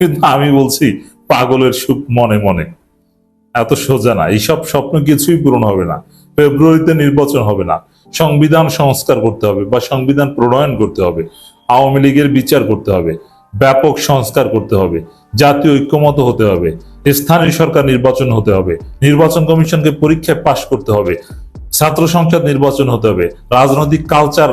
কিন্তু আমি বলছি, পাগলের সুখ মনে মনে। এত সোজা না, এইসব স্বপ্ন কিছুই পূরণ হবে না। ফেব্রুয়ারিতে নির্বাচন হবে না। সংবিধান সংস্কার করতে হবে বা সংবিধান প্রণয়ন করতে হবে। আওয়ামী লীগের বিচার করতে হবে। ব্যাপক সংস্কার করতে হবে। জাতীয় ঐক্যমত হতে হবে। স্থানীয় সরকার নির্বাচন হতে হবে। নির্বাচন কমিশনকে পরীক্ষায় পাশ করতে হবে। ছাত্র সংসদ নির্বাচন হতে হবে। রাজনৈতিক কালচার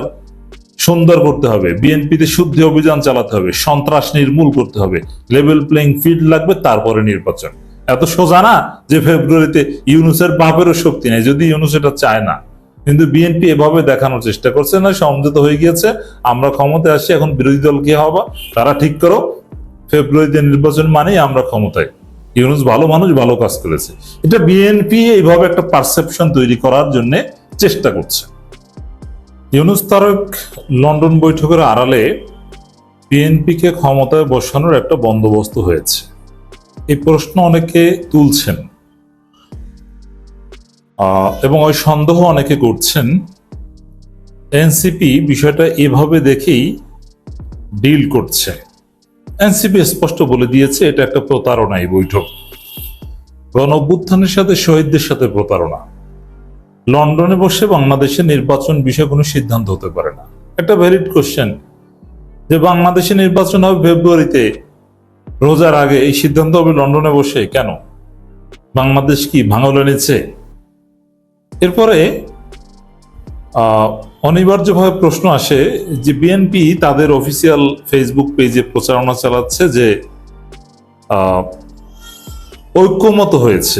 সুন্দর করতে হবে। বিএনপিতে শুদ্ধি অভিযান চালাতে হবে। সন্ত্রাস নির্মূল করতে হবে। লেভেল প্লেইং ফিল্ড লাগবে, তারপরে নির্বাচন। এত সোজা না যে ফেব্রুয়ারিতে ইউনুসের বাপেরও শক্তি নেই, যদি ইউনুস এটা চায় না। কিন্তু বিএনপি এভাবে দেখানোর চেষ্টা করছে না, সমঝোতা হয়ে গিয়েছে। আমরা ক্ষমতায় আসছি এখন বিরোধী দল কি হবা? তারা ঠিক করো। ফেব্রুয়ারিতে নির্বাচন মানেই আমরা ক্ষমতায়। ইউনুস ভালো মানুষ, ভালো কাজ করেছে। এটা বিএনপি এইভাবে একটা পারসেপশন তৈরি করার জন্য চেষ্টা করছে। ইউনুস তারক লন্ডন বৈঠকের আড়ালে বিএনপিকে ক্ষমতায় বসানোর একটা বন্দোবস্ত হয়েছে। এই প্রশ্ন অনেকে তুলছেন। এবং ওই সন্দেহ অনেকে করছেন। এনসিপি বিষয়টা এভাবে দেখেই ডিল করছে। এনসিপি স্পষ্ট বলে দিয়েছে, এটা একটা প্রতারণা এই বৈঠক। গণ সাথে শহীদদের সাথে প্রতারণা। লন্ডনে বসে বাংলাদেশে নির্বাচন বিষয়ে কোনো সিদ্ধান্ত হতে পারে না। একটা ভ্যালিড কোশ্চেন যে বাংলাদেশে নির্বাচন হবে ফেব্রুয়ারিতে, রোজার আগে এই সিদ্ধান্ত হবে লন্ডনে বসে, কেন? বাংলাদেশ কি ভাঙলে নিচ্ছে? এরপরে অনিবার্যভাবে প্রশ্ন আসে যে বিএনপি তাদের অফিসিয়াল ফেসবুক পেজে প্রচারণা চালাচ্ছে যে ঐক্যমত হয়েছে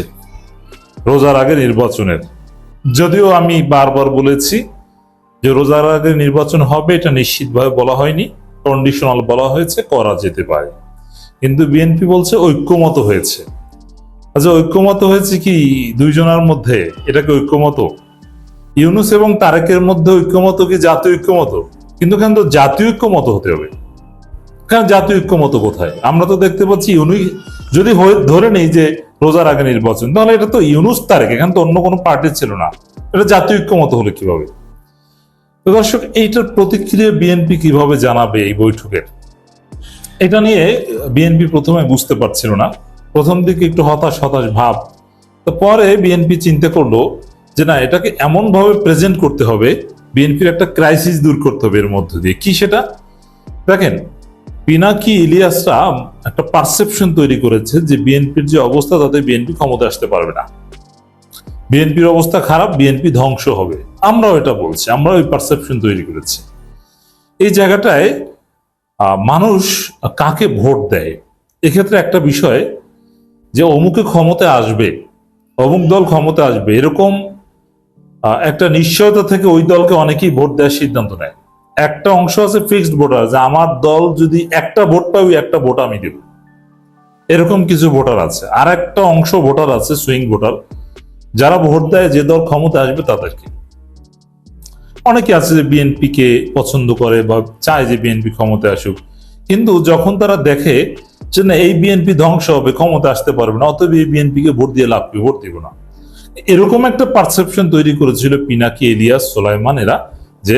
রোজার আগে নির্বাচনের। যদিও আমি বারবার বলেছি যে রোজার আগে নির্বাচন হবে, এটা নিশ্চিতভাবে বলা হয়নি। কন্ডিশনাল বলা হয়েছে, করা যেতে পারে। কিন্তু বিএনপি বলছে ঐক্যমত হয়েছে। আচ্ছা ঐক্যমত হয়েছে কি দুইজনের মধ্যে? এটাকে ঐক্যমত? ইউনুস এবং তারেকের মধ্যে ঐক্যমত কি জাতীয় ঐক্যমত? কিন্তু কেন তো জাতীয় ঐক্যমত হতে হবে? কারণ জাতীয় ঐক্যমত কোথায়? আমরা তো দেখতে পাচ্ছি ইউনি যদি ধরে নেই যে রোজার আগে নির্বাচন। তাহলে এটা তো ইউনুস তারেক, এখানে তো অন্য কোনো পার্টি ছিল না। এটা জাতীয় ঐক্যমত হলে কীভাবে? তো দর্শক, এইটার প্রতিক্রিয়া বিএনপি কীভাবে জানাবে এই বৈঠকের এটা নিয়ে বিএনপি প্রথমে বুঝতে পারছিল না। প্রথম দিকে একটু হতাশ হতাশ ভাব। তো পরে বিএনপি চিন্তা করল যে না, এটাকে এমন ভাবে প্রেজেন্ট করতে হবে, বিএনপির একটা ক্রাইসিস দূর করতে হবে এর মধ্য দিয়ে। কি সেটা? দেখেন পিনাকি ইলিয়াসরা একটা পারসেপশন তৈরি করেছে যে বিএনপির যে অবস্থা, তাতে বিএনপি ক্ষমতা আসতে পারবে না। বিএনপির অবস্থা খারাপ বিএনপি ধ্বংস হবে। আমরাও এটা বলছি আমরা ওই পারসেপশন তৈরি করেছি। এই জায়গাটায় মানুষ কাকে ভোট দেয়? এক্ষেত্রে একটা বিষয় যে অমুকে ক্ষমতায় আসবে, অমুক দল ক্ষমতা আসবে, এরকম একটা নিশ্চয়তা থেকে ওই দলকে অনেকেই ভোট দেওয়ার সিদ্ধান্ত নেয়। একটা অংশ আছে ফিক্সড ভোটার যে আমার দল যদি একটা ভোট পাই একটা ভোট আমি দেব। এরকম কিছু ভোটার আছে। আর একটা অংশ ভোটার আছে সুইং ভোটার যারা ভোট দেয়, যে দল ক্ষমতা আসবে তাদেরকে। অনেকে আছে যে বিএনপি কে পছন্দ করে বা চায় যে বিএনপি ক্ষমতায় আসুক। কিন্তু যখন তারা দেখে যে না, এই বিএনপি ধ্বংস হবে ক্ষমতা আসতে পারবে না, অতএব এই বিএনপি কে ভোট দিয়ে লাভ কি? ভোট দিব না। এরকম একটা পারসেপশন তৈরি করেছিল পিনাকি, এলিয়াস, সোলাইমান এরা যে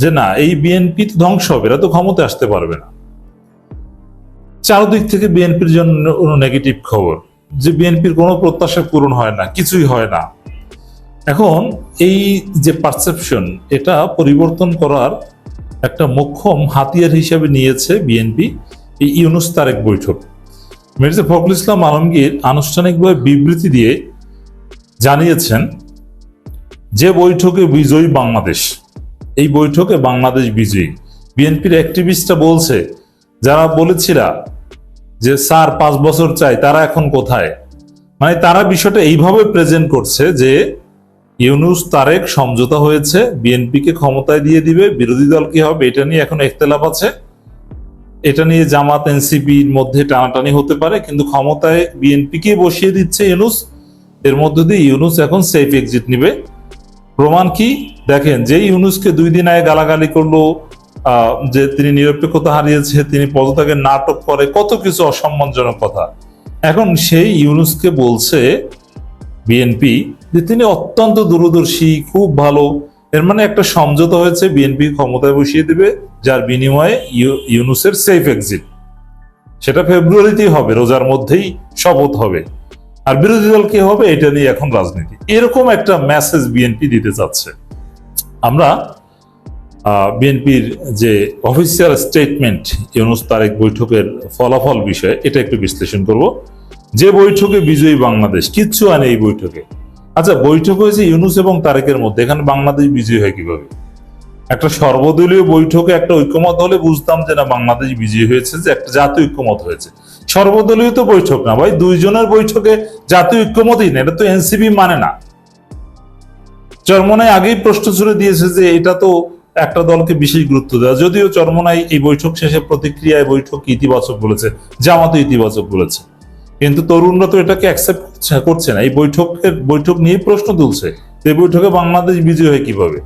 যে না, এই বিএনপি তো ধ্বংস হবে, এরা তো ক্ষমতা আসতে পারবে না। চারদিক থেকে বিএনপির জন্য নেগেটিভ খবর, যে বিএনপির কোনো প্রত্যাশা পূরণ হয় না, কিছুই হয় না। এখন এই যে পারসেপশন এটা পরিবর্তন করার একটা মোক্ষম হাতিয়ার হিসেবে নিয়েছে বিএনপি এই ইউনুস তারেক বৈঠক। মির্জা ফখরুল ইসলাম আলমগীর আনুষ্ঠানিকভাবে বিবৃতি দিয়ে জানিয়েছেন, যে বৈঠকে বিজয়ী বাংলাদেশ এই বৈঠকে বাংলাদেশ বিজয়ী। বিএনপির অ্যাক্টিভিস্টরা বলছে, যারা বলেছিলা যে, স্যার, পাঁচ বছর চাই, তারা এখন কোথায়? মানে তারা বিষয়টা এইভাবে প্রেজেন্ট করছে যে, ইউনুস, তারেক সমঝোতা হয়েছে, বিএনপিকে ক্ষমতায় দিয়ে দিবে, বিরোধী দল কি হবে, এটা নিয়ে এখন একতলাপ আছে। এটা নিয়ে জামাত, এনসিপির মধ্যে টানাটানি হতে পারে, কিন্তু ক্ষমতায় বিএনপিকে বসিয়ে দিচ্ছে ইউনুস। এর মধ্য দিয়ে ইউনুস এখন সেফ এক্সিট নিবে। প্রমাণ কি? দেখেন যে ইউনুসকে দুই দিন আগে গালাগালি করল যে তিনি নিরপেক্ষতা হারিয়েছে, তিনি পদত্যাগের নাটক করে, কত কিছু অসম্মানজনক কথা। এখন সেই ইউনুসকে বলছে বিএনপি যে তিনি অত্যন্ত দূরদর্শী, খুব ভালো। এর মানে একটা সমঝোতা হয়েছে, বিএনপি ক্ষমতায় বসিয়ে দিবে, যার বিনিময়ে ইউ- ইউনুসের সেফ এক্সিট। সেটা ফেব্রুয়ারিতেই হবে, রোজার মধ্যেই শপথ হবে। আর বিরোধী দল কি হবে এটা নিয়ে এখন রাজনীতি। এরকম একটা মেসেজ বিএনপি দিতে চাচ্ছে। আমরা বিএনপির যে অফিসিয়াল স্টেটমেন্ট ইউনুস তারেক বৈঠকের ফলাফল বিষয়ে, এটা একটু বিশ্লেষণ করব। যে বৈঠকে বিজয়ী বাংলাদেশ, কিচ্ছু আনে এই বৈঠকে। আচ্ছা বৈঠক হয়েছে ইউনুস এবং তারেকের মধ্যে, এখানে বাংলাদেশ বিজয়ী হয় কীভাবে? একটা সর্বদলীয় বৈঠকে একটা ঐক্যমত হলে বুঝতাম যে না, বাংলাদেশ বিজয়ী হয়েছে, যে একটা জাতীয় ঐক্যমত হয়েছে। সর্বদলীয় তো বৈঠক না ভাই, দুইজনের বৈঠকে জাতীয় ঐক্যমতই না এটা তো এনসিপি মানে না। চরমনায় আগেই প্রশ্ন ছুড়ে দিয়েছে যে এটা তো একটা দলকে বিশেষ গুরুত্ব দেওয়া। যদিও চরমনাই এই বৈঠক শেষে প্রতিক্রিয়ায় বৈঠক ইতিবাচক বলেছে, জামাতও ইতিবাচক বলেছে। কিন্তু তরুণরা তো এটাকে অ্যাকসেপ্ট করছে না। এই বৈঠকের, বৈঠক নিয়ে প্রশ্ন তুলছে এই বৈঠকে বাংলাদেশ বিজয়ী হয় কীভাবে?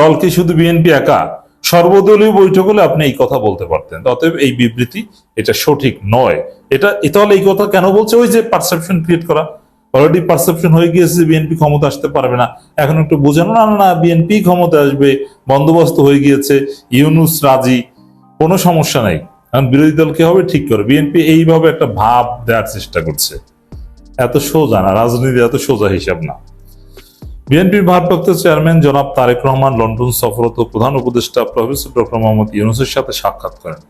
দলকে শুধু বিএনপি একা? সর্বদলীয় বৈঠক হলে আপনি এই কথা বলতে পারতেন। অতএব এই বিবৃতি এটা সঠিক নয়। এটা তাহলে এই কথা কেন বলছে? ওই যে পারসেপশন ক্রিয়েট করা। অলরেডি পারসেপশন হয়ে গিয়েছে যে বিএনপি ক্ষমতা আসতে পারবে না। এখন একটু বোঝানো। না না বিএনপি ক্ষমতা আসবে, বন্দোবস্ত হয়ে গিয়েছে, ইউনুস রাজি, কোনো সমস্যা নাই। কারণ বিরোধী দল কি হবে? ঠিক করে। বিএনপি এইভাবে একটা ভাব দেওয়ার চেষ্টা করছে। এত সোজা না, রাজনীতি এত সোজা হিসাব না। বিএনপির ভারপ্রাপ্ত চেয়ারম্যান জনাব তারেক রহমান লন্ডন সফরত প্রধান উপদেষ্টা প্রফেসর ডক্টর মোহাম্মদ ইউনুসের সাথে সাক্ষাৎ করেন।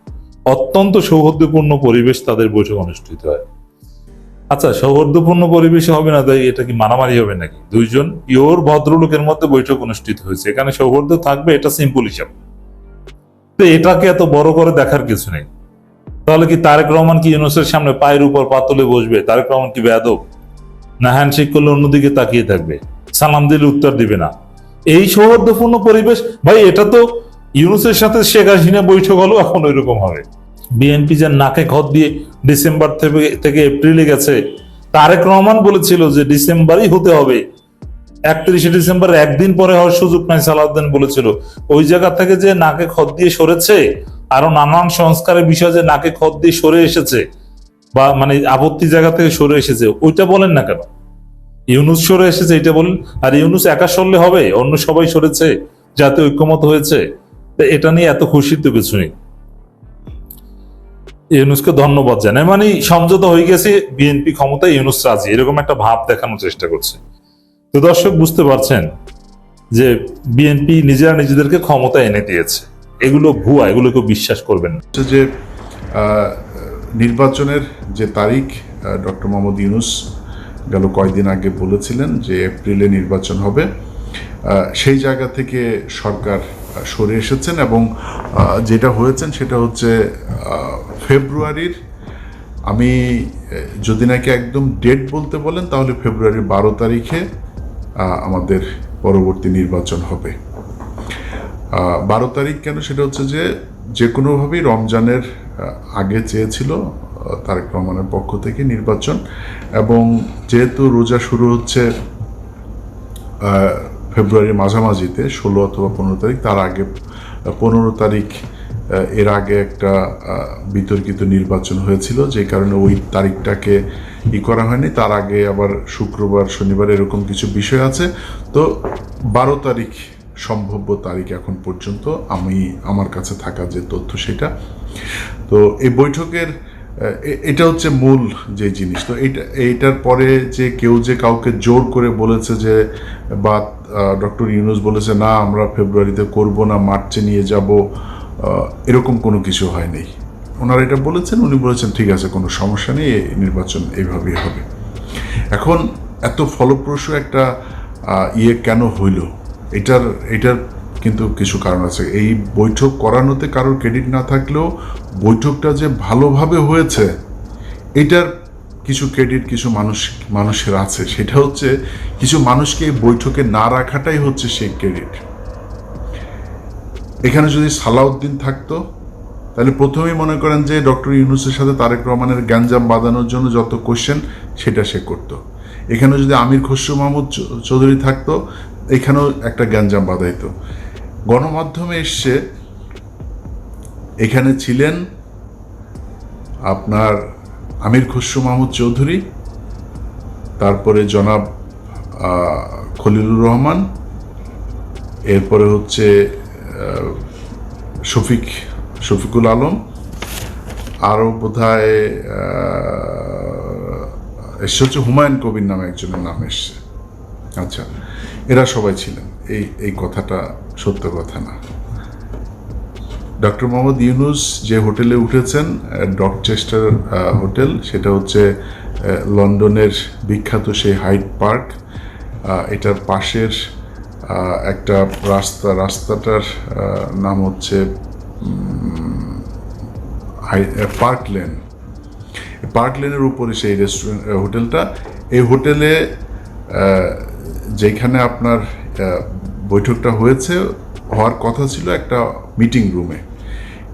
অত্যন্ত সৌহার্দ্যপূর্ণ পরিবেশ তাদের বৈঠক অনুষ্ঠিত হয়। আচ্ছা সৌহার্দ্যপূর্ণ পরিবেশে হবে না, তাই এটা কি মারামারি হবে নাকি? দুইজন পিওর ভদ্রলোকের মধ্যে বৈঠক অনুষ্ঠিত হয়েছে। এখানে সৌহার্দ্য থাকবে, এটা সিম্পল হিসাব। তো এটাকে এত বড় করে দেখার কিছু নেই। তাহলে কি তারেক রহমান কি ইউনুসের সামনে পায়ের উপর পাতলে বসবে? তারেক রহমান কি বেয়াদব? না হ্যান্ডশেক করলে অন্যদিকে তাকিয়ে থাকবে। সালাম দিলে উত্তর দিবে না। এই সৌহার্দ্যপূর্ণ পরিবেশ, ভাই, এটা তো ইউনুসের সাথে শেখ হাসিনা বৈঠক হলো এখন ওইরকম হবে। বিএনপি যে নাকে খত দিয়ে ডিসেম্বর থেকে এপ্রিলে গেছে, তারেক রহমান বলেছিল যে ডিসেম্বরই হতে হবে। একত্রিশে ডিসেম্বর একদিন পরে হওয়ার সুযোগ নাই সালাউদ্দিন বলেছিল। ওই জায়গা থেকে যে নাকে খত দিয়ে সরেছে, আরও নানান সংস্কারের বিষয় যে নাকে খত দিয়ে সরে এসেছে, বা মানে আপত্তি জায়গা থেকে সরে এসেছে, ওইটা বলেন না কেন? ইউনুস সরে এসেছে, এটা বলেন আর ইউনুস একা সরলে হবে? অন্য সবাই সরেছে যাতে ঐক্যমত হয়েছে। এটা নিয়ে এত খুশির তো কিছু নেই। ইউনুসকে ধন্যবাদ জানাই। মানে সমঝোতা হয়ে গেছে, বিএনপি ক্ষমতায় ইউনুস রাজি। এরকম একটা ভাব দেখানোর চেষ্টা করছে। তো দর্শক, বুঝতে পারছেন যে বিএনপি নিজেরা নিজেদেরকে ক্ষমতা এনে দিয়েছে। এগুলো ভুয়া এগুলো কেউ বিশ্বাস করবেন যে নির্বাচনের যে তারিখ ডক্টর মোহাম্মদ ইউনুস গেল কয়েকদিন আগে বলেছিলেন যে এপ্রিলে নির্বাচন হবে। সেই জায়গা থেকে সরকার সরে এসেছেন এবং যেটা হয়েছেন সেটা হচ্ছে ফেব্রুয়ারির, আমি যদি নাকি একদম ডেট বলতে বলেন তাহলে ফেব্রুয়ারির বারো তারিখে আমাদের পরবর্তী নির্বাচন হবে। বারো তারিখ কেন? সেটা হচ্ছে যে যে কোনোভাবেই রমজানের আগে চেয়েছিল তারেক রহমানের পক্ষ থেকে নির্বাচন। এবং যেহেতু রোজা শুরু হচ্ছে ফেব্রুয়ারির মাঝামাঝিতে, ষোলো অথবা পনেরো তারিখ, তার আগে, পনেরো তারিখ এর আগে একটা বিতর্কিত নির্বাচন হয়েছিল, যে কারণে ওই তারিখটাকে ই করা হয়নি। তার আগে আবার শুক্রবার, শনিবার এরকম কিছু বিষয় আছে। তো বারো তারিখ সম্ভাব্য তারিখ এখন পর্যন্ত আমি, আমার কাছে থাকা যে তথ্য সেটা। তো এই বৈঠকের এটা হচ্ছে মূল যে জিনিস। তো এটা এইটার পরে যে কেউ যে কাউকে জোর করে বলেছে যে, বা ডক্টর ইউনুস বলেছে, না, আমরা ফেব্রুয়ারিতে করব না, মার্চে নিয়ে যাব। এরকম কোনো কিছু হয়নি। ওনারা এটা বলেছেন, উনি বলেছেন, ঠিক আছে, কোনো সমস্যা নেই নির্বাচন এইভাবেই হবে। এখন এত ফলপ্রসূ একটা ইয়ে কেন হইল? এটার এটার কিন্তু কিছু কারণ আছে। এই বৈঠক করানোতে কারোর ক্রেডিট না থাকলেও বৈঠকটা যে ভালোভাবে হয়েছে, এটার কিছু ক্রেডিট কিছু মানুষ, মানুষের আছে। সেটা হচ্ছে কিছু মানুষকে এই বৈঠকে না রাখাটাই হচ্ছে সেই ক্রেডিট। এখানে যদি সালাউদ্দিন থাকতো, তাহলে প্রথমেই মনে করেন যে ডক্টর ইউনুসের সাথে তারেক রহমানের গ্যাঞ্জাম বাঁধানোর জন্য যত কোশ্চেন সেটা সে করতো। এখানে যদি আমির খসরু মাহমুদ চৌধুরী থাকতো, এখানেও একটা গ্যাঞ্জাম বাঁধাইতো। গণমাধ্যমে এসছে। এখানে ছিলেন আপনার আমির খসরু মাহমুদ চৌধুরী, তারপরে জনাব খলিলুর রহমান, এরপরে হচ্ছে শফিক, শফিকুল আলম, আরও বোধ হয় এসছে হচ্ছে হুমায়ুন কবির নামে একজনের নাম এসছে। আচ্ছা এরা সবাই ছিলেন। এই এই কথাটা সত্য কথা না। ডক্টর মোহাম্মদ ইউনুস যে হোটেলে উঠেছেন ডকচেস্টার হোটেল, সেটা হচ্ছে লন্ডনের বিখ্যাত সেই হাইট পার্ক। এটার পাশের একটা রাস্তা, রাস্তাটার নাম হচ্ছে পার্ক লেন পার্ক লেনের উপরে সেই রেস্টুরেন্ট হোটেলটা। এই হোটেলে যেখানে আপনার আহ, বৈঠকটা হয়েছে হওয়ার কথা ছিল একটা মিটিং রুমে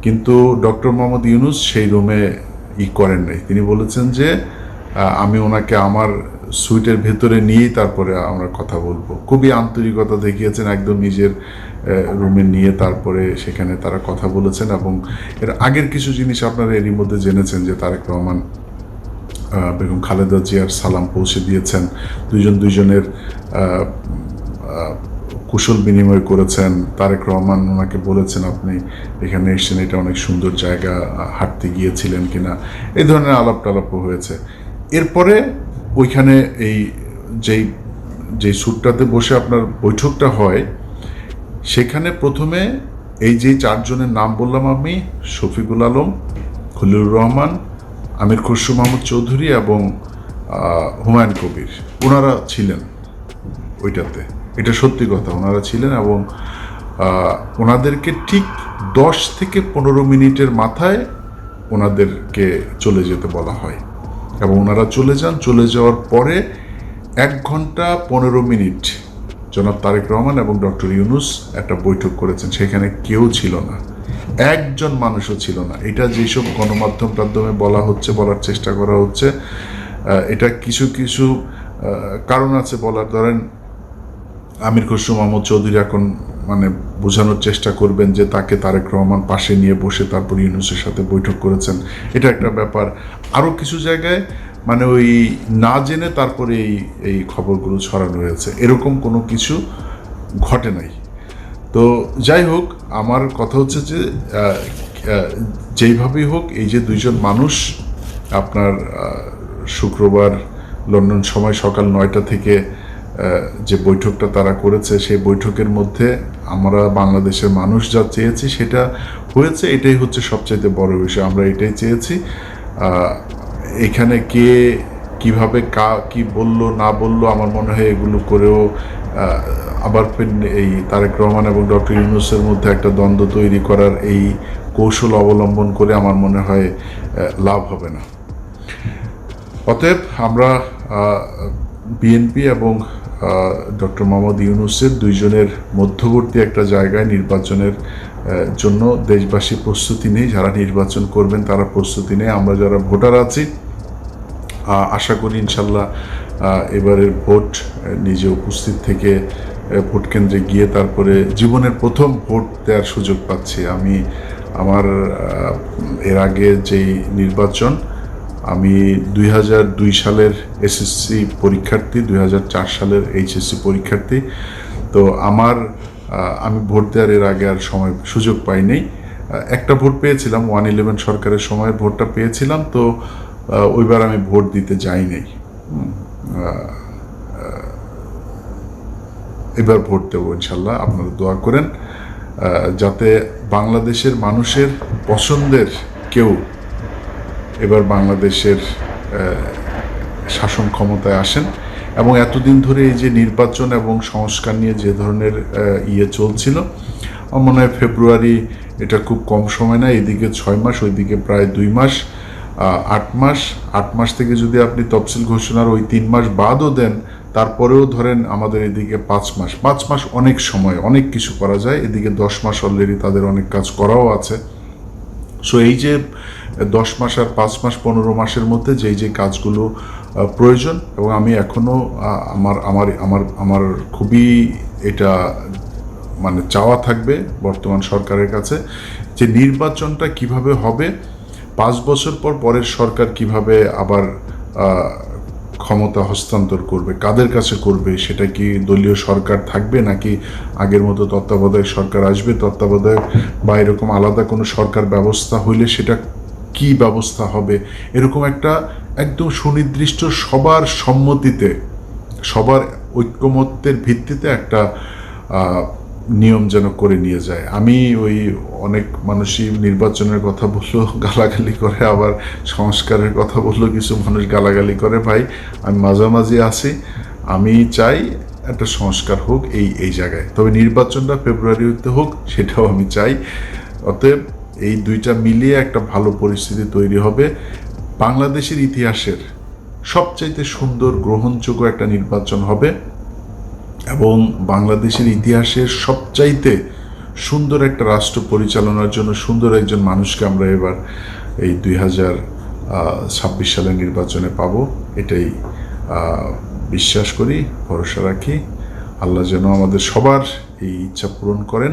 কিন্তু ডক্টর মোহাম্মদ ইউনুস সেই রুমে ই করেন নাই। তিনি বলেছেন যে আমি ওনাকে আমার সুইটের ভেতরে নিয়েই তারপরে আমরা কথা বলব। খুবই আন্তরিকতা দেখিয়েছেন একদম নিজের রুমে নিয়ে তারপরে সেখানে তারা কথা বলেছেন এবং এর আগের কিছু জিনিস আপনারা এরই মধ্যে জেনেছেন যে তারেক রহমান বেগম খালেদা জিয়ার সালাম পৌঁছে দিয়েছেন। আহ, আহ, কুশল বিনিময় করেছেন। তারেক রহমান ওনাকে বলেছেন, আপনি এখানে এসেছেন, এটা অনেক সুন্দর জায়গা হাঁটতে গিয়েছিলেন কিনা? এই ধরনের আলাপ টালাপও হয়েছে। এরপরে ওইখানে এই যেই যেই সুটটাতে বসে আপনার বৈঠকটা হয়, সেখানে প্রথমে এই যে চারজনের নাম বললাম আমি, শফিকুল আলম, খলিলুর রহমান, আমির খসরু মাহমুদ চৌধুরী এবং হুমায়ুন কবির। ওনারা ছিলেন ওইটাতে। এটা সত্যি কথা। ওনারা ছিলেন এবং ওনাদেরকে ঠিক দশ থেকে পনেরো মিনিটের মাথায় ওনাদেরকে চলে যেতে বলা হয়। এবং ওনারা চলে যান। চলে যাওয়ার পরে এক ঘণ্টা পনেরো মিনিট জনাব তারেক রহমান এবং ডক্টর ইউনুস একটা বৈঠক করেছেন। সেখানে কেউ ছিল না। একজন মানুষও ছিল না। এটা যেসব গণমাধ্যম মাধ্যমে বলা হচ্ছে, বলার চেষ্টা করা হচ্ছে এটা কিছু কিছু কারণ আছে বলার। ধরেন আমির খসরু মাহমুদ চৌধুরী এখন মানে বোঝানোর চেষ্টা করবেন যে তাকে তারেক রহমান পাশে নিয়ে বসে তারপর ইউনুসের সাথে বৈঠক করেছেন। এটা একটা ব্যাপার। আরও কিছু জায়গায় মানে ওই না জেনে তারপরে এই এই খবরগুলো ছড়ানো হয়েছে। এরকম কোনো কিছু ঘটে নাই। তো যাই হোক, আমার কথা হচ্ছে যে যেইভাবেই হোক, এই যে দুইজন মানুষ, আপনার শুক্রবার লন্ডন সময় সকাল নয়টা থেকে যে বৈঠকটা তারা করেছে, সেই বৈঠকের মধ্যে আমরা বাংলাদেশের মানুষ যা চেয়েছি সেটা হয়েছে, এটাই হচ্ছে সবচাইতে বড় বিষয়। আমরা এটাই চেয়েছি। এখানে কে কীভাবে কা, কি বলল, না বলল, আমার মনে হয় এগুলো করেও আবার এই তারেক রহমান এবং ডক্টর ইউনুসের মধ্যে একটা দ্বন্দ্ব তৈরি করার এই কৌশল অবলম্বন করে আমার মনে হয় লাভ হবে না। অতএব আমরা বিএনপি এবং ডক্টর মোহাম্মদ ইউনুসের দুইজনের মধ্যবর্তী একটা জায়গায় নির্বাচনের জন্য দেশবাসী প্রস্তুতি নেই। যারা নির্বাচন করবেন তারা প্রস্তুতি নেই। আমরা যারা ভোটার আছি আশা করি ইনশাল্লাহ এবারের ভোট নিজে উপস্থিত থেকে ভোট কেন্দ্রে গিয়ে তারপরে জীবনের প্রথম ভোট দেওয়ার সুযোগ পাচ্ছি। আমি আমার এর আগে যেই নির্বাচন আমি দুই হাজার দুই সালের এসএসসি পরীক্ষার্থী, দুই হাজার চার সালের এইচএসসি পরীক্ষার্থী। তো আমার আমি ভোট দেওয়ার এর আগে আর সময়, সুযোগ পাইনি একটা ভোট পেয়েছিলাম, ওয়ান ইলেভেন সরকারের সময় ভোটটা পেয়েছিলাম। তো ওইবার আমি ভোট দিতে যাইনি এবার ভোট দেবো ইনশাল্লাহ, আপনারা দোয়া করেন। যাতে বাংলাদেশের মানুষের পছন্দের কেউ এবার বাংলাদেশের শাসন ক্ষমতায় আসেন এবং এতদিন ধরে এই যে নির্বাচন এবং সংস্কার নিয়ে যে ধরনের ইয়ে চলছিল, আমার মনে হয় ফেব্রুয়ারি এটা খুব কম সময় না, এদিকে ছয় মাস, ওইদিকে প্রায় দুই মাস আট মাস আট মাস থেকে যদি আপনি তফসিল ঘোষণার ওই তিন মাস বাদও দেন, তারপরেও ধরেন আমাদের এদিকে পাঁচ মাস পাঁচ মাস অনেক সময়, অনেক কিছু করা যায়, এদিকে দশ মাস অলরেডি তাদের অনেক কাজ করাও আছে। সো এই যে দশ মাস আর পাঁচ মাস, পনেরো মাসের মধ্যে যেই যে কাজগুলো প্রয়োজন এবং আমি এখনও আমার আমার আমার আমার খুবই এটা মানে চাওয়া থাকবে বর্তমান সরকারের কাছে যে নির্বাচনটা কীভাবে হবে, পাঁচ বছর পর পরের সরকার কীভাবে আবার ক্ষমতা হস্তান্তর করবে, কাদের কাছে করবে, সেটা কি দলীয় সরকার থাকবে নাকি আগের মতো তত্ত্বাবধায়ক সরকার আসবে? তত্ত্বাবধায়ক বা এরকম আলাদা কোনো সরকার ব্যবস্থা হইলে সেটা কি ব্যবস্থা হবে? এরকম একটা একদম সুনির্দিষ্ট সবার সম্মতিতে, সবার ঐক্যমত্যের ভিত্তিতে একটা নিয়ম যেন করে নিয়ে যায়। আমি ওই অনেক মানুষই নির্বাচনের কথা বলল, গালাগালি করে, আবার সংস্কারের কথা বলল, কিছু মানুষ গালাগালি করে, ভাই, আমি মাঝামাঝি আছি, আমি চাই একটা সংস্কার হোক এই এই জায়গায়। তবে নির্বাচনটা ফেব্রুয়ারিতে হোক, সেটাও আমি চাই। অতএব এই দুইটা মিলিয়ে একটা ভালো পরিস্থিতি তৈরি হবে। বাংলাদেশের ইতিহাসের সবচাইতে সুন্দর, গ্রহণযোগ্য একটা নির্বাচন হবে। এবং বাংলাদেশের ইতিহাসের সবচাইতে সুন্দর একটা রাষ্ট্র পরিচালনার জন্য সুন্দর একজন মানুষকে আমরা এবার এই দুই হাজার ছাব্বিশ সালের নির্বাচনে পাব। এটাই বিশ্বাস করি, ভরসা রাখি। আল্লাহ যেন আমাদের সবার এই ইচ্ছা পূরণ করেন।